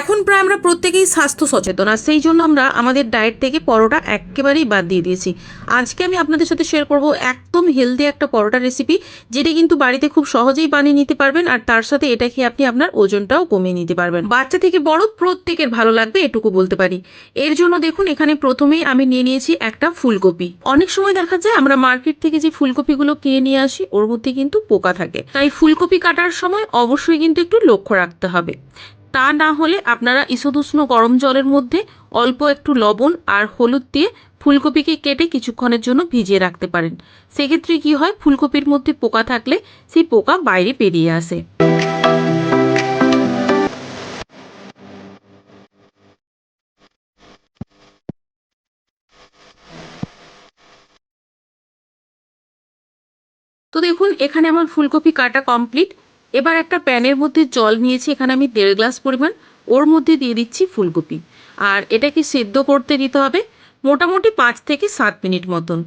এখন প্রায় আমরা প্রত্যেকেই স্বাস্থ্য সচেতন, আর সেই জন্য আমরা আমাদের ডায়েট থেকে পরোটা একেবারেই বাদ দিয়ে দিয়েছি। আজকে আমি আপনাদের সাথে শেয়ার করব একদম হেলদি একটা পরোটা রেসিপি যেটা কিন্তু বাড়িতে খুব সহজেই বানিয়ে নিতে পারবেন, আর তার সাথে এটা খেয়ে আপনি আপনার ওজনটাও কমিয়ে নিতে পারবেন। বাচ্চা থেকে বড় প্রত্যেকের ভালো লাগবে, এটুকু বলতে পারি। এর জন্য দেখুন, এখানে প্রথমেই আমি নিয়ে নিয়েছি একটা ফুলকপি। অনেক সময় দেখা যায় আমরা মার্কেট থেকে যে ফুলকপিগুলো কিনে নিয়ে আসি, ওর মধ্যে কিন্তু পোকা থাকে। তাই ফুলকপি কাটার সময় অবশ্যই কিন্তু একটু লক্ষ্য রাখতে হবে। তা না হলে আপনারা ঈষদুষ্ণ গরম জলের মধ্যে অল্প একটু লবণ আর হলুদ দিয়ে ফুলকপিকে কেটে কিছুক্ষণের জন্য ভিজিয়ে রাখতে পারেন। সেক্ষেত্রে কি হয়, ফুলকপির মধ্যে পোকা থাকলে সেই পোকা বাইরে বেরিয়ে আসে। তো দেখুন, এখানে আমার ফুলকপি কাটা কমপ্লিট। এবার একটা প্যানের মধ্যে জল নিয়েছি, এখানে আমি দেড় গ্লাস পরিমাণ। ওর মধ্যে দিয়ে দিচ্ছি ফুলকপি। আর এটাকে সেদ্ধ করতে দিতে হবে মোটামুটি পাঁচ থেকে সাত মিনিট মতন।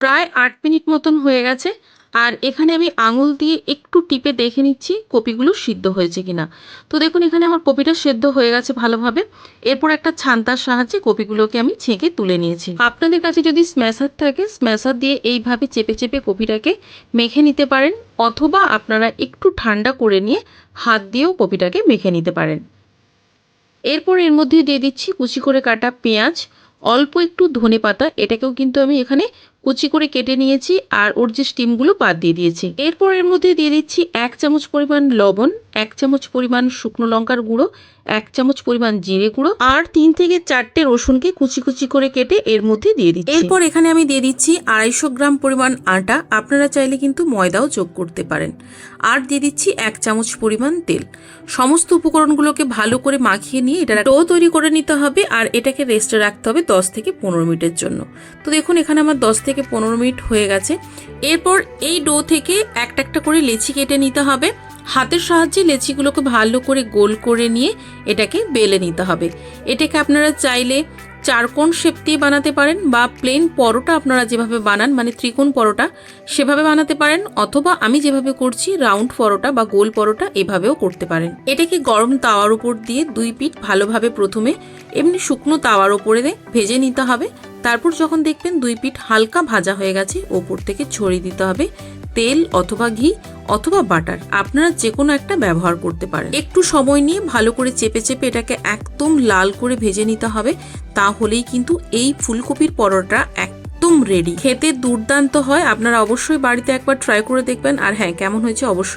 প্রায় আট মিনিট মতন হয়ে গেছে। আর এখানে আমি আঙুল দিয়ে একটু টিপে দেখে নিচ্ছি কপিগুলো সিদ্ধ হয়েছে কিনা। তো দেখুন, এখানে আমার কপিটা সেদ্ধ হয়ে গেছে ভালোভাবে। এরপর একটা ছান্তার সাহায্যে কপিগুলোকে আমি ছেঁকে তুলে নিয়েছি। আপনাদের কাছে যদি স্ম্যাশার থাকে, স্ম্যাশার দিয়ে এইভাবে চেপে চেপে কপিটাকে মেখে নিতে পারেন, অথবা আপনারা একটু ঠান্ডা করে নিয়ে হাত দিয়েও কপিটাকে মেখে নিতে পারেন। এরপর এর মধ্যে দিয়ে দিচ্ছি কুচি করে কাটা পেঁয়াজ। অল্প একটু ধনে পাতা এটাকেও কিন্তু আমি এখানে কুচি করে কেটে নিয়েছি আর ওর যে স্টিমগুলো বাদ দিয়ে দিয়েছি। এরপর এর মধ্যে দিয়ে দিচ্ছি এক চামচ পরিমাণ লবণ, এক চামচ পরিমাণ শুকনো লঙ্কার গুঁড়ো, এক চামচ পরিমাণ জিরে গুঁড়ো আর তিন থেকে চারটে রসুনকে কুচি কুচি করে কেটে এর মধ্যে দিয়ে দিচ্ছি। এরপর এখানে আমি দিয়ে দিচ্ছি আড়াইশো গ্রাম পরিমাণ আটা। আপনারা চাইলে কিন্তু ময়দাও যোগ করতে পারেন। আর দিয়ে দিচ্ছি এক চামচ পরিমাণ তেল। সমস্ত উপকরণগুলোকে ভালো করে মাখিয়ে নিয়ে এটা ডো তৈরি করে নিতে হবে আর এটাকে রেস্টে রাখতে হবে দশ থেকে পনেরো মিনিটের জন্য। তো দেখুন, এখানে আমার দশ থেকে পনেরো মিনিট হয়ে গেছে। এরপর এই ডো থেকে একটা একটা করে লেচি কেটে নিতে হবে। হাতের সাহায্যে লেচিগুলোকে ভালো করে গোল করে নিয়ে এটাকে বেলে নিতে হবে। এটাকে আপনারা চাইলে চারকোণ শেপ দিয়ে বানাতে পারেন বা প্লেন পরোটা আপনারা যেভাবে বানান মানে ত্রিকোণ পরোটা, সেভাবে বানাতে পারেন অথবা আমি যেভাবে করছি, রাউন্ড পরোটা বা গোল পরোটা এভাবেও করতে পারেন। এটাকে গরম তাওয়ার উপর দিয়ে দুই পিঠ ভালোভাবে প্রথমে এমনি শুকনো তাওয়ার উপরে ভেজে নিতে হবে। তারপর যখন দেখবেন দুই পিঠ হালকা ভাজা হয়ে গেছে, ওপর থেকে ছড়িয়ে দিতে হবে তেল অথবা ঘি অথবা বাটার। আপনারা যে কোনো একটা ব্যবহার করতে পারেন। একটু সময় নিয়ে ভালো করে চেপে চেপে এটাকে একদম লাল করে ভেজে নিতে হবে, তাহলেই কিন্তু এই ফুলকপির পরোটা একদম রেডি খেতে দুর্দান্ত হয়। আপনারা অবশ্যই বাড়িতে একবার ট্রাই করে দেখবেন। আর হ্যাঁ কেমন হয়েছে অবশ্যই